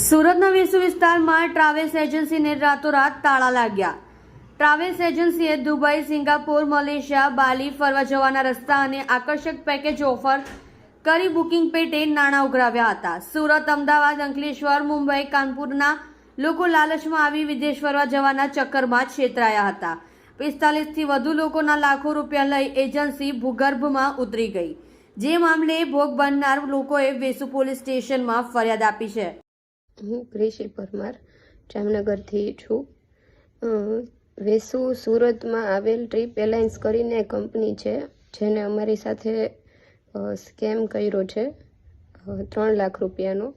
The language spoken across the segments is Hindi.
સુરતના વિસુ વિસ્તારમાં ટ્રાવેલ્સ એજન્સીને રાતોરાત તાળા લાગ્યા. ટ્રાવેલ્સ એજન્સીએ દુબઈ, સિંગાપોર, મલેશિયા, બાલી ફરવા જવાના રસ્તા અને આકર્ષક પેકેજ ઓફર કરી બુકિંગ પેટે નાણાં ઉઘરાવ્યા હતા. સુરત, અમદાવાદ, અંકલેશ્વર, મુંબઈ, કાનપુરના લોકો લાલચમાં આવી વિદેશ ફરવા જવાના ચક્કરમાં છેતરાયા હતા. પિસ્તાલીસથી વધુ લોકોના લાખો રૂપિયા લઈ એજન્સી ભૂગર્ભમાં ઉતરી ગઈ. જે મામલે ભોગ બનનાર લોકોએ વેસુ પોલીસ સ્ટેશનમાં ફરિયાદ આપી છે. હું ક્રિશી પરમાર, જામનગરથી છું. વેસુ સુરતમાં આવેલ ટ્રીપ એલાયન્સ કરીને કંપની છે, જેને અમારી સાથે સ્કેમ કર્યો છે ત્રણ લાખ રૂપિયાનો.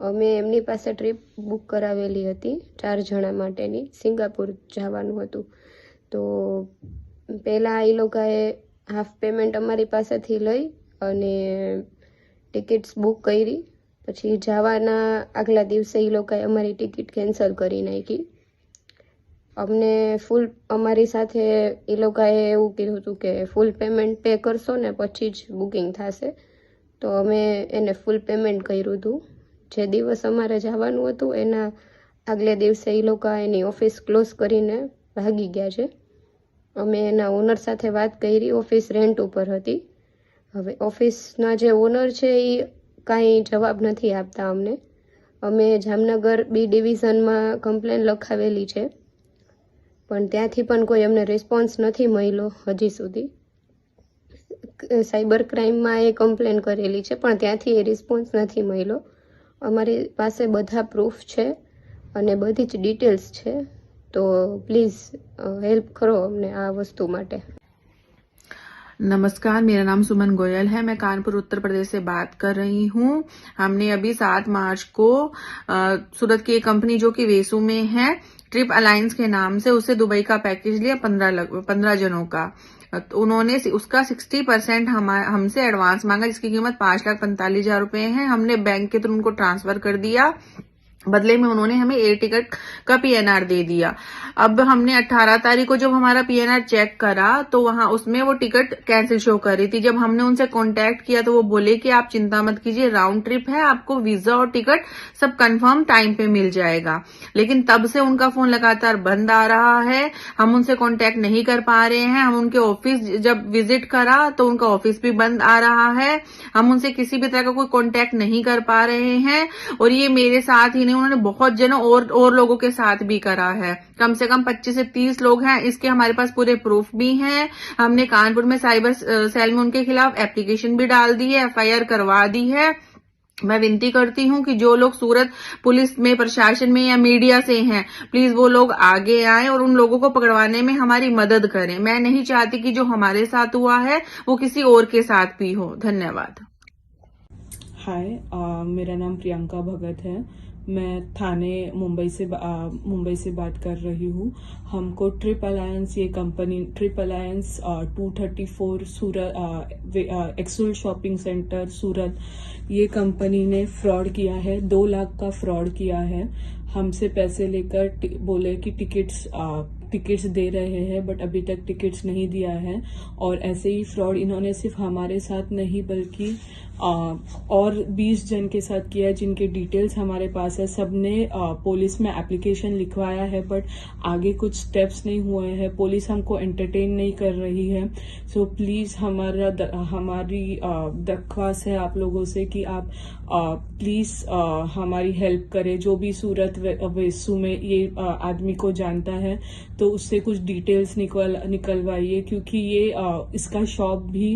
અમે એમની પાસે ટ્રીપ બુક કરાવેલી હતી, ચાર જણા માટેની, સિંગાપુર જવાનું હતું. તો પહેલાં એ લોકોએ હાફ પેમેન્ટ અમારી પાસેથી લઈ અને ટિકિટ્સ બુક કરી. પછી જવાના આગલા દિવસે એ લોકોએ અમારી ટિકિટ કેન્સલ કરી નાખી. અમને ફૂલ અમારી સાથે એ લોકોએ એવું કીધું હતું કે ફૂલ પેમેન્ટ પે કરશો ને પછી જ બુકિંગ થશે. તો અમે એને ફૂલ પેમેન્ટ કર્યું હતું. જે દિવસ અમારે જવાનું હતું એના આગલે દિવસે એ લોકો એની ઓફિસ ક્લોઝ કરીને ભાગી ગયા છે. અમે એના ઓનર સાથે વાત કરી, ઓફિસ રેન્ટ ઉપર હતી. હવે ઓફિસના જે ઓનર છે એ કાંઈ જવાબ નથી આપતા અમને. અમે જામનગર બી ડિવિઝનમાં કમ્પ્લેન લખાવેલી છે. પણ ત્યાંથી પણ કોઈ અમને રિસ્પોન્સ નથી મળ્યો હજી સુધી. સાયબર ક્રાઇમમાં એ કમ્પ્લેન કરેલી છે, પણ ત્યાંથી એ રિસ્પોન્સ નથી મળ્યો. અમારી પાસે બધા પ્રૂફ છે અને બધી જ ડિટેલ્સ છે. તો પ્લીઝ હેલ્પ કરો અમને આ વસ્તુ માટે. नमस्कार मेरा नाम सुमन गोयल है मैं कानपुर उत्तर प्रदेश से बात कर रही हूँ। हमने अभी सात मार्च को अ, सूरत की एक कंपनी जो कि वेसू में है ट्रिप अलायंस के नाम से उसे दुबई का पैकेज लिया पंद्रह पंद्रह जनों का। तो उन्होंने उसका सिक्सटी परसेंट हम हमसे एडवांस मांगा जिसकी कीमत पाँच लाख पैंतालीस हज़ार रुपए है। हमने बैंक के थ्रू उनको ट्रांसफ़र कर दिया। बदले में उन्होंने हमें एयर टिकट का पीएनआर दे दिया। अब हमने 18 तारीख को जब हमारा पीएनआर चेक करा तो वहाँ उसमें वो टिकट कैंसिल शो कर रही थी। जब हमने उनसे कांटेक्ट किया तो वो बोले कि आप चिंता मत कीजिए राउंड ट्रिप है, आपको वीज़ा और टिकट सब कंफर्म टाइम पे मिल जाएगा। लेकिन तब से उनका फ़ोन लगातार बंद आ रहा है। हम उनसे कॉन्टेक्ट नहीं कर पा रहे हैं। हम उनके ऑफ़िस जब विज़िट करा तो उनका ऑफ़िस भी बंद आ रहा है। हम उनसे किसी भी तरह का कोई कॉन्टेक्ट नहीं कर पा रहे हैं। और ये मेरे साथ ही नहीं उन्होंने बहुत जनों और और लोगों के साथ भी करा है। कम से कम 25 से 30 लोग हैं, इसके हमारे पास पूरे प्रूफ भी हैं। हमने कानपुर में साइबर सेल में उनके खिलाफ एप्लीकेशन भी डाल दी है, एफआईआर करवा दी है। मैं विनती करती हूँ कि जो लोग सूरत पुलिस में, प्रशासन में या मीडिया से हैं, प्लीज़ वो लोग आगे आए और उन लोगों को पकड़वाने में हमारी मदद करें। मैं नहीं चाहती कि जो हमारे साथ हुआ है, वो किसी और के साथ भी हो। धन्यवाद। हाय मेरा नाम प्रियंका भगत है। मैं थाने मुंबई से मुंबई से बात कर रही हूँ। हमको ट्रिप अलायंस, ये company trip alliance two thirty four Surat एक्सुल shopping centre Surat, ये कंपनी ने फ्रॉड किया है, दो लाख का फ्रॉड किया है। हमसे पैसे लेकर बोले कि टिकट्स टिकट्स दे रहे हैं बट अभी तक टिकट्स नहीं दिया है। और ऐसे ही फ्रॉड इन्होंने सिर्फ़ हमारे साथ नहीं, बल्कि और 20 जन के साथ किया है, जिनके डिटेल्स हमारे पास है। सबने पुलिस में एप्लीकेशन लिखवाया है बट आगे कुछ स्टेप्स नहीं हुए हैं। पुलिस हमको एंटरटेन नहीं कर रही है। सो प्लीज़ हमारा द, हमारी दरख्वास्त है आप लोगों से कि आप प्लीज़ हमारी हेल्प करें। जो भी सूरत वेसू में ये आदमी को जानता है तो उससे कुछ डिटेल्स निकल निकलवाइए क्योंकि ये इसका शॉप भी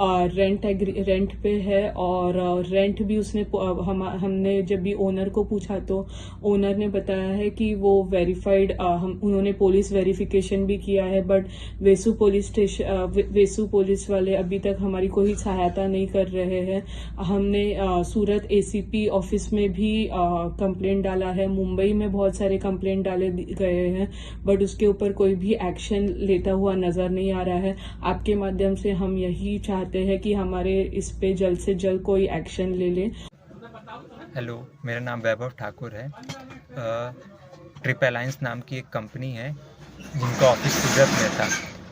रेंट रेंट पे है और रेंट भी उसने हम, हमने जब भी ओनर को पूछा तो ओनर ने बताया है कि वो वेरीफाइड हम, उन्होंने पुलिस वेरिफिकेशन भी किया है but Vesu police station Vesu police वाले अभी तक हमारी कोई सहायता नहीं कर रहे हैं। हमने सूरत एसीपी ऑफ़िस में भी कंप्लेंट डाला है। मुंबई में बहुत सारे कंप्लेंट डाले गए हैं बट उसके ऊपर कोई भी एक्शन लेता हुआ नज़र नहीं आ रहा है। आपके माध्यम से हम यही चाहते हैं कि हमारे इस पे जल्द से जल्द कोई एक्शन ले ले। हेलो, मेरा नाम वैभव ठाकुर है। ट्रिप अलायंस नाम की एक कंपनी है, जिनका ऑफ़िस सूरत में था।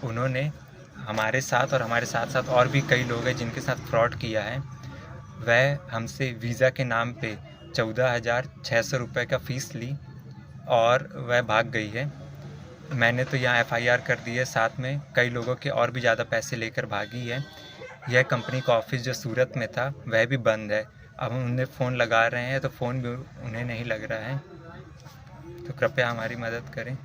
उन्होंने हमारे साथ और हमारे साथ साथ और भी कई लोग हैं जिनके साथ फ्रॉड किया है। वह हमसे वीज़ा के नाम पे चौदह हज़ार छः सौ रुपये का फ़ीस ली और वह भाग गई है। मैंने तो यहाँ एफआईआर कर दी है, साथ में कई लोगों के और भी ज़्यादा पैसे लेकर भागी है। यह कंपनी का ऑफ़िस जो सूरत में था, वह भी बंद है। अब हम उन्हें फ़ोन लगा रहे हैं तो फ़ोन भी उन्हें नहीं लग रहा है। तो कृपया हमारी मदद करें।